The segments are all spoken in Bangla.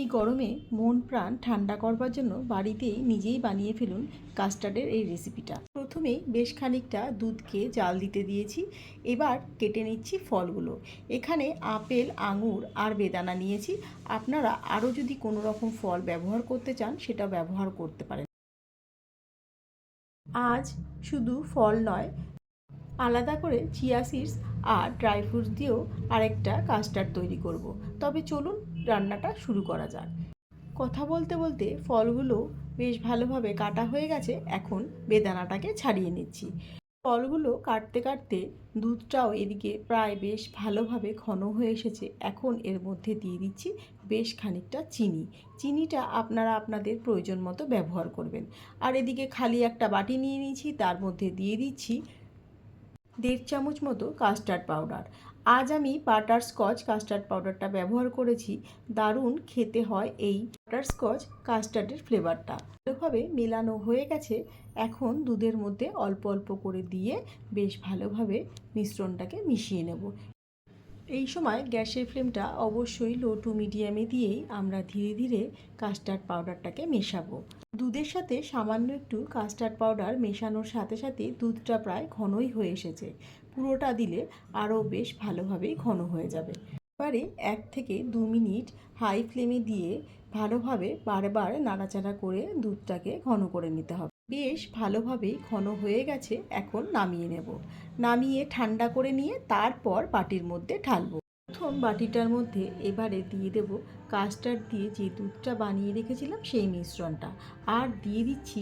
এই গরমে মন প্রাণ ঠান্ডা করবার জন্য বাড়িতেই নিজেই বানিয়ে ফেলুন কাস্টার্ডের এই রেসিপিটা প্রথমেই বেশ খানিকটা দুধকে জাল দিতে দিয়েছি, এবার কেটে নিচ্ছি ফলগুলো। এখানে আপেল, আঙুর আর বেদানা নিয়েছি। আপনারা আরও যদি কোনো রকম ফল ব্যবহার করতে চান, সেটা ব্যবহার করতে পারেন। আজ শুধু ফল নয়, আলাদা করে চিয়া সিডস আর ড্রাই ফ্রুটস দিয়েও আরেকটা কাস্টার্ড তৈরি করব। তবে চলুন রান্নাটা শুরু করা যাক। কথা বলতে বলতে ফলগুলো বেশ ভালোভাবে কাটা হয়ে গেছে, এখন বেদানাটাকে ছাড়িয়ে নিচ্ছি। ফলগুলো কাটতে কাটতে দুধটাও এদিকে প্রায় বেশ ভালোভাবে ঘন হয়ে এসেছে। এখন এর মধ্যে দিয়ে দিচ্ছি বেশ খানিকটা চিনি। চিনিটা আপনারা আপনাদের প্রয়োজন মতো ব্যবহার করবেন। আর এদিকে খালি একটা বাটি নিয়ে নিয়েছি, তার মধ্যে দিয়ে দিচ্ছি দেড় চামচ মতো কাস্টার্ড পাউডার আজ আমি বাটার স্কচ কাস্টার্ড পাউডারটা ব্যবহার করেছি। দারুণ খেতে হয় এই বাটার স্কচ কাস্টার্ডের ফ্লেভারটা ভালোভাবে মেলানো হয়ে গেছে। এখন দুধের মধ্যে অল্প অল্প করে দিয়ে বেশ ভালোভাবে মিশ্রণটাকে মিশিয়ে নেব। এই সময় গ্যাসের ফ্লেমটা অবশ্যই লো টু মিডিয়ামে দিয়েই আমরা ধীরে ধীরে কাস্টার্ড পাউডারটাকে মেশাবো। দুধের সাথে সামান্য একটু কাস্টার্ড পাউডার মেশানোর সাথে সাথে দুধটা প্রায় ঘনই হয়ে এসেছে। পুরোটা দিলে আরও বেশ ভালোভাবেই ঘন হয়ে যাবে। এবারে এক থেকে দু মিনিট হাই ফ্লেমে দিয়ে ভালোভাবে বারবার নাড়াচাড়া করে দুধটাকে ঘন করে নিতে হবে। বেশ ভালোভাবেই ঘন হয়ে গেছে, এখন নামিয়ে নেব। নামিয়ে ঠান্ডা করে নিয়ে তারপর বাটির মধ্যে ঢালবো। প্রথম বাটিটার মধ্যে এবারে দিয়ে দেব কাস্টার্ড দিয়ে যে দুধটা বানিয়ে রেখেছিলাম সেই মিশ্রণটা। আর দিয়ে দিচ্ছি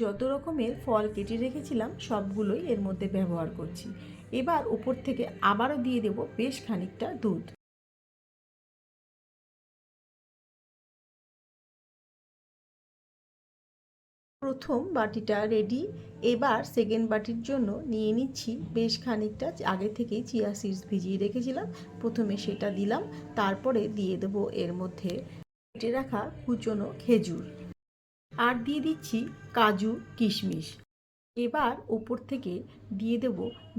যত রকমের ফল কেটে রেখেছিলাম সবগুলোই এর মধ্যে ব্যবহার করছি। এবার উপর থেকে আবারও দিয়ে দেব বেশ খানিকটা দুধ। প্রথম বাটিটা রেডি এবার সেকেন্ড বাটির জন্য নিয়ে নিচ্ছি বেশ খানিকটা আগে থেকেই চিয়া সিডস ভিজিয়ে রেখেছিলাম। প্রথমে সেটা দিলাম, তারপরে দিয়ে দেবো এর মধ্যে কেটে রাখা কুচনো খেজুর। আর দিয়ে দিচ্ছি কাজু, কিশমিশ। এবার ওপর থেকে দিয়ে দেব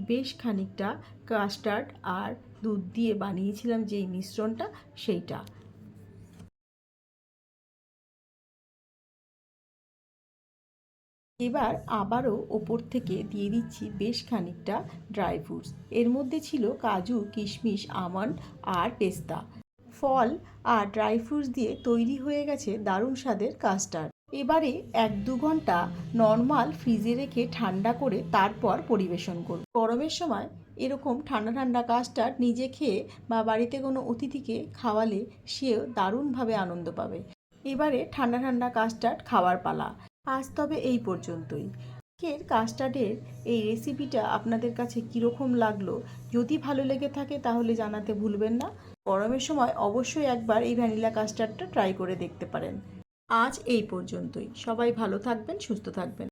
বেশ খানিকটা কাস্টার্ড আর দুধ দিয়ে বানিয়েছিলাম যেই মিশ্রণটা, সেইটা। এবার আবারও ওপর থেকে দিয়ে দিচ্ছি বেশ খানিকটা ড্রাই ফ্রুটস। এর মধ্যে ছিল কাজু, কিশমিশ, আমন্ড আর পেস্তা। ফল আর ড্রাই ফ্রুটস দিয়ে তৈরি হয়ে গেছে দারুণ স্বাদের কাস্টার্ড। এবারে এক দু ঘণ্টা নর্মাল ফ্রিজে রেখে ঠান্ডা করে তারপর পরিবেশন করব। গরমের সময় এরকম ঠান্ডা ঠান্ডা কাস্টার্ড নিজে খেয়ে বা বাড়িতে কোনো অতিথিকে খাওয়ালে সেও দারুণভাবে আনন্দ পাবে। এবারে ঠান্ডা ঠান্ডা কাস্টার্ড খাওয়ার পালা। আজ তবে এই পর্যন্তই। কের কাস্টার্ডের এই রেসিপিটা আপনাদের কাছে কীরকম লাগল, যদি ভালো লেগে থাকে তাহলে জানাতে ভুলবেন না। গরমের সময় অবশ্যই একবার এই ভ্যানিলা কাস্টার্ডটা ট্রাই করে দেখতে পারেন। আজ এই পর্যন্তই। সবাই ভালো থাকবেন, সুস্থ থাকবেন।